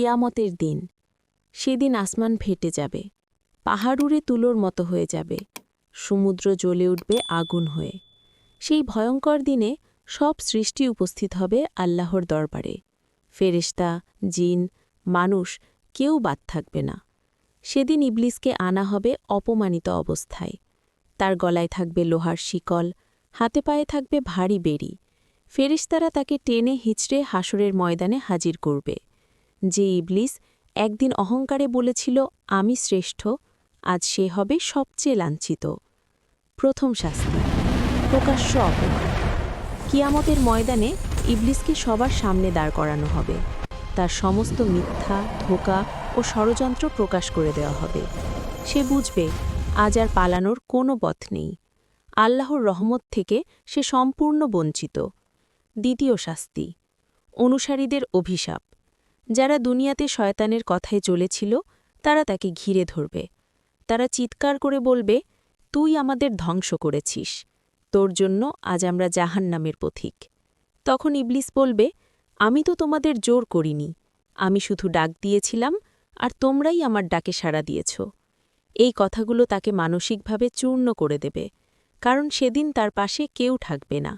কিয়ামতের দিন। সেদিন আসমান ফেটে যাবে, পাহাড় উড়ে তুলোর মতো হয়ে যাবে, সমুদ্র জ্বলে উঠবে আগুন হয়ে। সেই ভয়ঙ্কর দিনে সব সৃষ্টি উপস্থিত হবে আল্লাহর দরবারে। ফেরেশতা, জিন, মানুষ, কেউ বাদ থাকবে না। সেদিন ইবলিসকে আনা হবে অপমানিত অবস্থায়। তার গলায় থাকবে লোহার শিকল, হাতে পায়ে থাকবে ভারী বেরি ফেরেশতারা তাকে টেনে হিচড়ে হাসরের ময়দানে হাজির করবে। যে ইবলিস একদিন অহংকারে বলেছিল, আমি শ্রেষ্ঠ, আজ সে হবে সবচেয়ে লাঞ্ছিত। প্রথম শাস্তি, প্রকাশ্য অপমান। কিয়ামতের ময়দানে ইবলিসকে সবার সামনে দাঁড় করানো হবে। তার সমস্ত মিথ্যা, ধোকা ও ষড়যন্ত্র প্রকাশ করে দেওয়া হবে। সে বুঝবে, আজ আর পালানোর কোনো পথ নেই। আল্লাহর রহমত থেকে সে সম্পূর্ণ বঞ্চিত। দ্বিতীয় শাস্তি, অনুসারীদের অভিশাপ। যারা দুনিয়াতে শয়তানের কথায় চলেছিল, তারা তাকে ঘিরে ধরবে। তারা চিৎকার করে বলবে, তুই আমাদের ধ্বংস করেছিস। তোর জন্য আজ আমরা জাহান্নামের পথিক। তখন ইবলিস বলবে, আমি তো তোমাদের জোর করিনি। আমি শুধু ডাক দিয়েছিলাম, আর তোমরাই আমার ডাকে সাড়া দিয়েছ। এই কথাগুলো তাকে মানসিকভাবে চূর্ণ করে দেবে, কারণ সেদিন তার পাশে কেউ থাকবে না।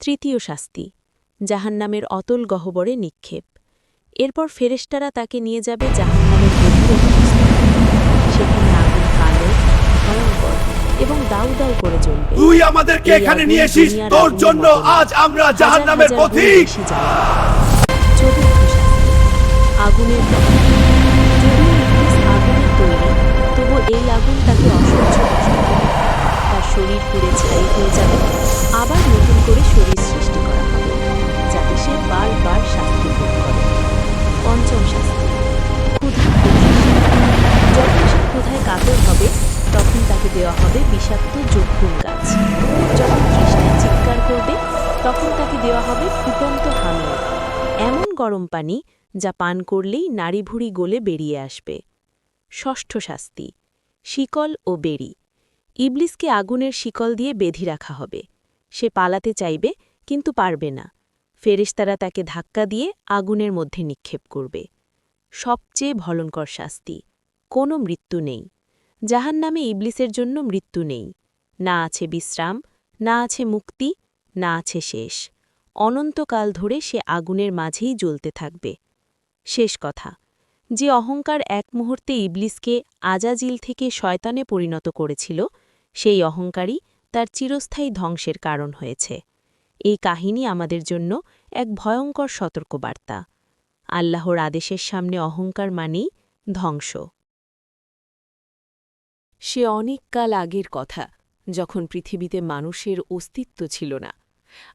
তৃতীয় শাস্তি, জাহান্নামের অতল গহ্বরে নিক্ষেপ। এরপর ফেরেশতারা তাকে নিয়ে যাবে জাহান্নামের গভীর সেখানে আগুন কালো ভয়ঙ্কর এবং দাউ দাউ করে জ্বলবে। তুই আমাদেরকে এখানে নিয়ে এসিস তোর জন্য আজ আমরা জাহান্নামের পথিক। আগুনের তৈরি তবু এই আগুন তাকে অসহ্য তার শরীর পুড়ে ছাই হয়ে যাবে। আবার নতুন করে শরীর সৃষ্টি করা হবে যাতে সে বারবার শাস্তি করে পঞ্চম শাস্তি যখন সে কাতর হবে তখন তাকে দেওয়া হবে বিষাক্ত জক্ষুম গাছ যখন তৃষ্ণায় চিৎকার করবে, তখন তাকে দেওয়া হবে ফুটন্ত হামিয়া এমন গরম পানি যা পান করলেই নাড়িভুড়ি গলে বেরিয়ে আসবে। ষষ্ঠ শাস্তি। শিকল ও বেরি। ইবলিসকে আগুনের শিকল দিয়ে বেঁধি রাখা হবে। সে পালাতে চাইবে, কিন্তু পারবে না। ফেরেশতারা তাকে ধাক্কা দিয়ে আগুনের মধ্যে নিক্ষেপ করবে। সবচেয়ে ভলঙ্কর শাস্তি, কোনো মৃত্যু নেই। জাহান নামে ইবলিসের জন্য মৃত্যু নেই। না আছে বিশ্রাম, না আছে মুক্তি, না আছে শেষ। অনন্তকাল ধরে সে আগুনের মাঝেই জ্বলতে থাকবে। শেষ কথা, যে অহংকার এক মুহূর্তে ইবলিসকে আজাজিল থেকে শয়তানে পরিণত করেছিল, সেই অহংকারই তার চিরস্থায়ী ধ্বংসের কারণ হয়েছে। এই কাহিনী আমাদের জন্য এক ভয়ঙ্কর সতর্কবার্তা। আল্লাহর আদেশের সামনে অহংকার মানেই ধ্বংস। সে অনেককাল আগের কথা, যখন পৃথিবীতে মানুষের অস্তিত্ব ছিল না।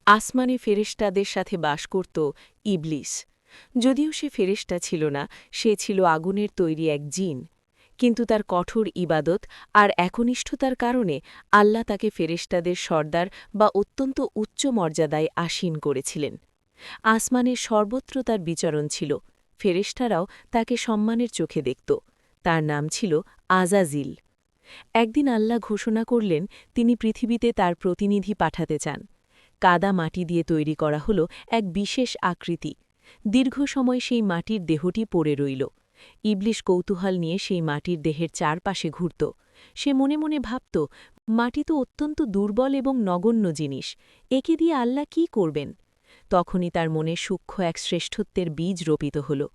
আসমানে ফেরেশতাদের সাথে বাস করত ইবলিস। যদিও সে ফেরেশতা ছিল না, সে ছিল আগুনের তৈরি এক জিন। কিন্তু তার কঠোর ইবাদত আর একনিষ্ঠতার কারণে আল্লাহ তাকে ফেরেশতাদের সর্দার বা অত্যন্ত উচ্চ মর্যাদায় আসীন করেছিলেন। আসমানের সর্বত্র তার বিচরণ ছিল। ফেরেশতারাও তাকে সম্মানের চোখে দেখত। তার নাম ছিল আজাজিল। একদিন আল্লাহ ঘোষণা করলেন, তিনি পৃথিবীতে তার প্রতিনিধি পাঠাতে চান। কাদা মাটি দিয়ে তৈরি করা হল এক বিশেষ আকৃতি। দীর্ঘ সময় সেই মাটির দেহটি পড়ে রইল। ইবলিশ কৌতূহল নিয়ে সেই মাটির দেহের চারপাশে ঘুরত। সে মনে মনে ভাবত, মাটি তো অত্যন্ত দুর্বল এবং নগণ্য জিনিস, একে দিয়ে আল্লাহ কি করবেন? তখনই তার মনে সূক্ষ্ম এক শ্রেষ্ঠত্বের বীজ রোপিত হল।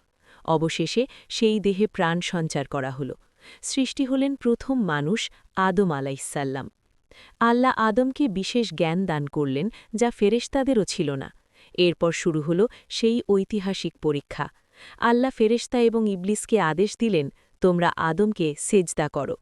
অবশেষে সেই দেহে প্রাণ সঞ্চার করা হল। সৃষ্টি হলেন প্রথম মানুষ আদম আলাইসাল্লাম। আল্লাহ আদমকে বিশেষ জ্ঞান দান করলেন, যা ফেরেশতাদেরও ছিল না। এরপর শুরু হল সেই ঐতিহাসিক পরীক্ষা। আল্লাহ ফেরেশতা এবং ইবলিসকে আদেশ দিলেন, তোমরা আদমকে সেজদা করো।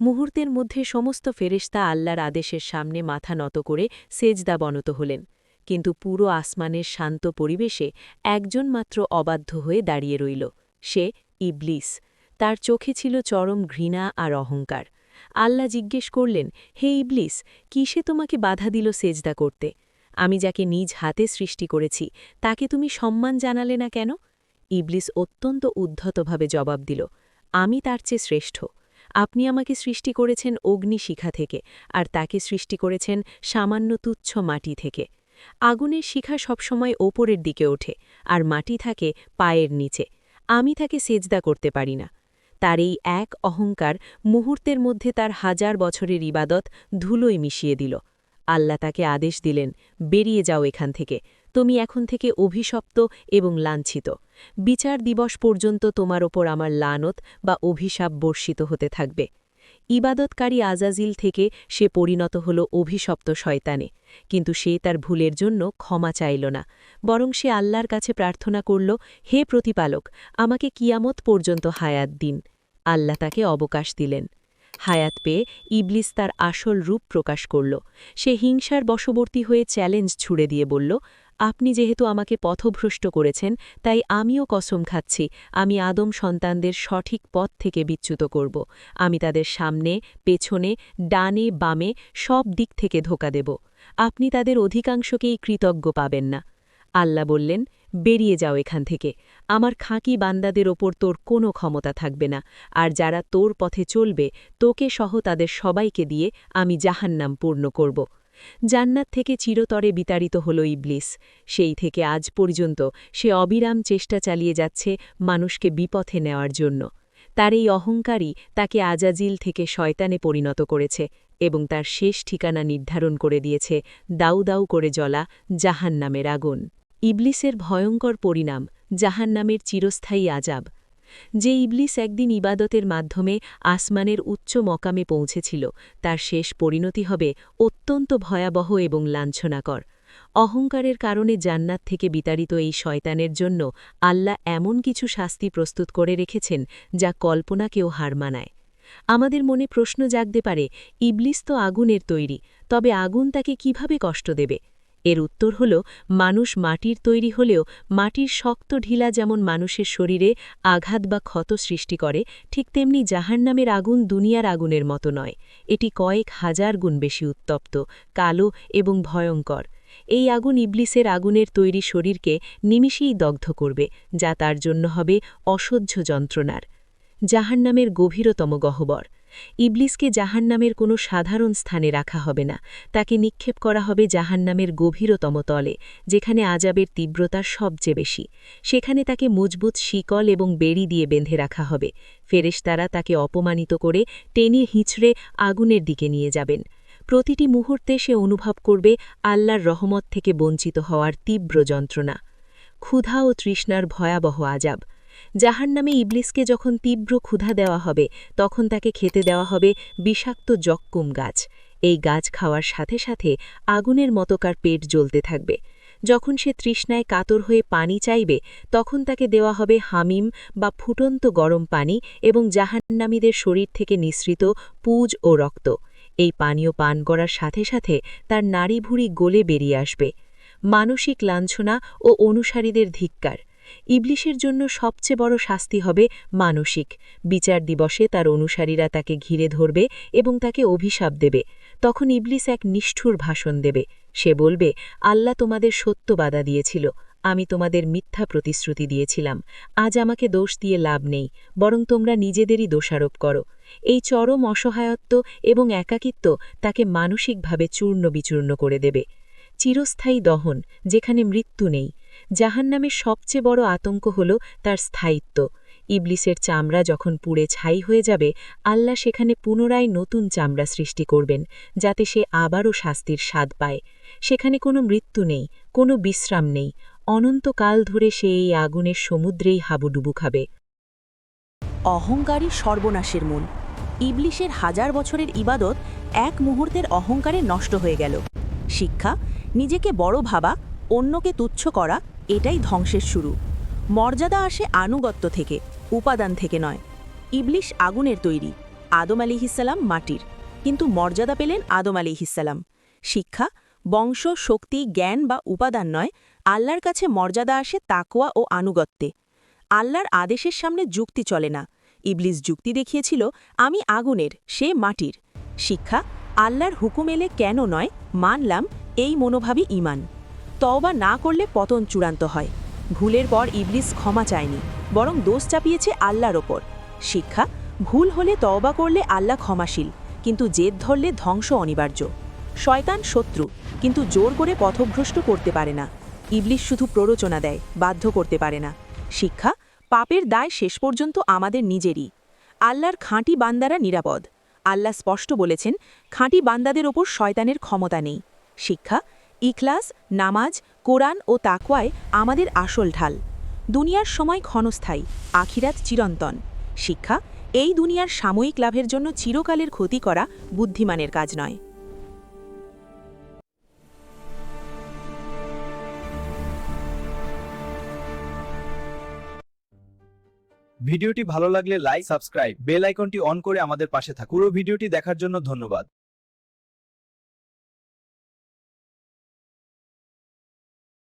মুহূর্তের মধ্যে সমস্ত ফেরেশতা আল্লাহর আদেশের সামনে মাথা নত করে সেজদা বনত হলেন, কিন্তু পুরো আসমানের শান্ত পরিবেশে একজন মাত্র অবাধ্য হয়ে দাঁড়িয়ে রইল, সে ইবলিস। তার চোখে ছিল চরম ঘৃণা আর অহংকার। আল্লাহ জিজ্ঞেস করলেন, হে ইবলিস, কিসে তোমাকে বাধা দিল সেজদা করতে? আমি যাকে নিজ হাতে সৃষ্টি করেছি, তাকে তুমি সম্মান জানালে না কেন? ইবলিস অত্যন্ত উদ্ধতভাবে জবাব দিল, আমি তার চেয়ে শ্রেষ্ঠ। আপনি আমাকে সৃষ্টি করেছেন অগ্নিশিখা থেকে, আর তাকে সৃষ্টি করেছেন সামান্য তুচ্ছ মাটি থেকে। আগুনের শিখা সবসময় ওপরের দিকে ওঠে, আর মাটি থাকে পায়ের নিচে। আমি তাকে সেজদা করতে পারি না। তার এই এক অহংকার মুহূর্তের মধ্যে তার হাজার বছরের ইবাদত ধুলোয় মিশিয়ে দিল। আল্লাহ তাকে আদেশ দিলেন, বেরিয়ে যাও এখান থেকে। তুমি এখন থেকে অভিশপ্ত এবং লাঞ্ছিত। বিচার দিবস পর্যন্ত তোমার ওপর আমার লানত বা অভিশাপ বর্ষিত হতে থাকবে। ইবাদতকারী আজাজিল থেকে সে পরিণত হল অভিশপ্ত শয়তানে। কিন্তু সে তার ভুলের জন্য ক্ষমা চাইল না। বরং সে আল্লাহর কাছে প্রার্থনা করল, হে প্রতিপালক, আমাকে কিয়ামত পর্যন্ত হায়াত দিন। আল্লাহ তাকে অবকাশ দিলেন। হায়াত পেয়ে ইবলিস তার আসল রূপ প্রকাশ করল। সে হিংসার বশবর্তী হয়ে চ্যালেঞ্জ ছুড়ে দিয়ে বলল, আপনি যেহেতু আমাকে পথভ্রষ্ট করেছেন, তাই আমিও কসম খাচ্ছি। আমি আদম সন্তানদের সঠিক পথ থেকে বিচ্যুত করব। আমি তাদের সামনে, পেছনে, ডানে, বামে সব দিক থেকে ধোকা দেব। আপনি তাদের অধিকাংশকেই কৃতজ্ঞ পাবেন না। আল্লাহ বললেন, বেরিয়ে যাও এখান থেকে। আমার খাঁকি বান্দাদের ওপর তোর কোনো ক্ষমতা থাকবে না। আর যারা তোর পথে চলবে, তোকে সহ তাদের সবাইকে দিয়ে আমি জাহান্নাম পূর্ণ করব। জান্নাত থেকে চিরতরে বিতাড়িত হল ইবলিস। সেই থেকে আজ পর্যন্ত সে অবিরাম চেষ্টা চালিয়ে যাচ্ছে মানুষকে বিপথে নেওয়ার জন্য। তার এই অহংকারই তাকে আজাজিল থেকে শয়তানে পরিণত করেছে এবং তার শেষ ঠিকানা নির্ধারণ করে দিয়েছে দাউ দাউ করে জ্বলা জাহান্নামের আগুন। ইবলিসের ভয়ঙ্কর পরিণাম, জাহান্নামের চিরস্থায়ী আজাব যে ইবলিস একদিন ইবাদতের মাধ্যমে আসমানের উচ্চ মকামে পৌঁছেছিল, তার শেষ পরিণতি হবে অত্যন্ত ভয়াবহ এবং লাঞ্ছনাকর। অহংকারের কারণে জান্নাত থেকে বিতাড়িত এই শয়তানের জন্য আল্লাহ এমন কিছু শাস্তি প্রস্তুত করে রেখেছেন, যা কল্পনাকেও হার মানায়। আমাদের মনে প্রশ্ন জাগতে পারে, ইবলিস তো আগুনের তৈরি, তবে আগুন তাকে কীভাবে কষ্ট দেবে? এর উত্তর হল, মানুষ মাটির তৈরি হলেও মাটির শক্ত ঢিলা যেমন মানুষের শরীরে আঘাত বা ক্ষত সৃষ্টি করে, ঠিক তেমনি জাহান্নামের আগুন দুনিয়ার আগুনের মতো নয়। এটি কয়েক হাজার গুণ বেশি উত্তপ্ত, কালো এবং ভয়ঙ্কর। এই আগুন ইবলিসের আগুনের তৈরি শরীরকে নিমিষেই দগ্ধ করবে, যা তার জন্য হবে অসহ্য যন্ত্রণার। জাহান্নামের গভীরতম গহ্বর। ইবলিসকে জাহান্নামের কোনো সাধারণ স্থানে রাখা হবে না। তাকে নিক্ষেপ করা হবে জাহান্নামের গভীরতম তলে, যেখানে আজাবের তীব্রতা সবচেয়ে বেশি। সেখানে তাকে মজবুত শিকল এবং বেড়ি দিয়ে বেঁধে রাখা হবে। ফেরেশতারা তাকে অপমানিত করে টেনে হিঁচড়ে আগুনের দিকে নিয়ে যাবেন। প্রতিটি মুহূর্তে সে অনুভব করবে আল্লাহর রহমত থেকে বঞ্চিত হওয়ার তীব্র যন্ত্রণা। ক্ষুধা ও তৃষ্ণার ভয়াবহ আজাব জাহার নামে ইবলিসকে যখন তীব্র ক্ষুধা দেওয়া হবে, তখন তাকে খেতে দেওয়া হবে বিষাক্ত জক্কুম গাছ। এই গাছ খাওয়ার সাথে সাথে আগুনের মতোকার পেট জ্বলতে থাকবে। যখন সে তৃষ্ণায় কাতর হয়ে পানি চাইবে, তখন তাকে দেওয়া হবে হামিম বা ফুটন্ত গরম পানি এবং জাহান্নামীদের শরীর থেকে নিঃসৃত পুজ ও রক্ত। এই পানীয় পান করার সাথে সাথে তার নাড়ি ভুড়ি গলে বেরিয়ে আসবে। মানসিক লাঞ্ছনা ও অনুসারীদের ধিক্কার। ইবলিশের জন্য সবচেয়ে বড় শাস্তি হবে মানসিক। বিচার দিবসে তার অনুসারীরা তাকে ঘিরে ধরবে এবং তাকে অভিশাপ দেবে। তখন ইবলিস এক নিষ্ঠুর ভাষণ দেবে। সে বলবে, আল্লাহ তোমাদের সত্য বাধা দিয়েছিল। আমি তোমাদের মিথ্যা প্রতিশ্রুতি দিয়েছিলাম। আজ আমাকে দোষ দিয়ে লাভ নেই, বরং তোমরা নিজেদেরই দোষারোপ করো। এই চরম অসহায়ত্ব এবং একাকিত্ব তাকে মানসিকভাবে চূর্ণ বিচূর্ণ করে দেবে। চিরস্থায়ী দহন, যেখানে মৃত্যু নেই। জাহান্নামের সবচেয়ে বড় আতঙ্ক হল তার স্থায়িত্ব। ইবলিসের চামড়া যখন পুড়ে ছাই হয়ে যাবে, আল্লাহ সেখানে পুনরায় নতুন চামড়া সৃষ্টি করবেন, যাতে সে আবারও শাস্তির স্বাদ পায়। সেখানে কোনো মৃত্যু নেই, কোনো বিশ্রাম নেই। অনন্তকাল ধরে সে এই আগুনের সমুদ্রেই হাবুডুবু খাবে। অহংকারী সর্বনাশের মূল। ইবলিশের হাজার বছরের ইবাদত এক মুহূর্তের অহংকারে নষ্ট হয়ে গেল। শিক্ষা নিজেকে বড় ভাবা, অন্যকে তুচ্ছ করা, এটাই ধ্বংসের শুরু। মর্যাদা আসে আনুগত্য থেকে, উপাদান থেকে নয়। ইবলিশ আগুনের তৈরি, আদম আলিহিসাল্লাম মাটির। কিন্তু মর্যাদা পেলেন আদম আলিহিসাল্লাম শিক্ষা, বংশ, শক্তি, জ্ঞান বা উপাদান নয়, আল্লাহর কাছে মর্যাদা আসে তাকোয়া ও আনুগত্যে। আল্লাহর আদেশের সামনে যুক্তি চলে না। ইবলিস যুক্তি দেখিয়েছিল, আমি আগুনের, সে মাটির। শিক্ষা, আল্লাহর হুকুম এলে কেন নয়, মানলাম এই মনোভাবই ইমান তওবা না করলে পতন চূড়ান্ত হয়। ভুলের পর ইবলিস ক্ষমা চায়নি, বরং দোষ চাপিয়েছে আল্লাহর ওপর। শিক্ষা, ভুল হলে তওবা করলে আল্লাহ ক্ষমাশীল, কিন্তু জেদ ধরলে ধ্বংস অনিবার্য। শয়তান শত্রু, কিন্তু জোর করে পথভ্রষ্ট করতে পারে না। ইবলিশ শুধু প্ররোচনা দেয়, বাধ্য করতে পারে না। শিক্ষা, পাপের দায় শেষ পর্যন্ত আমাদের নিজেরই। আল্লাহর খাঁটি বান্দারা নিরাপদ। আল্লাহ স্পষ্ট বলেছেন, খাঁটি বান্দাদের ওপর শয়তানের ক্ষমতা নেই। শিক্ষা, ইখলাস, নামাজ, কোরআন ও তাকওয়ায় আমাদের আসল ঢাল। দুনিয়ার সময় ক্ষণস্থায়ী, আখিরাত চিরন্তন। শিক্ষা, এই দুনিয়ার সাময়িক লাভের জন্য চিরকালের ক্ষতি করা বুদ্ধিমানের কাজ নয়। ভিডিওটি ভালো লাগলে লাইক, সাবস্ক্রাইব, বেল আইকনটি অন করে আমাদের পাশে থাকুন। পুরো ভিডিওটি দেখার জন্য ধন্যবাদ।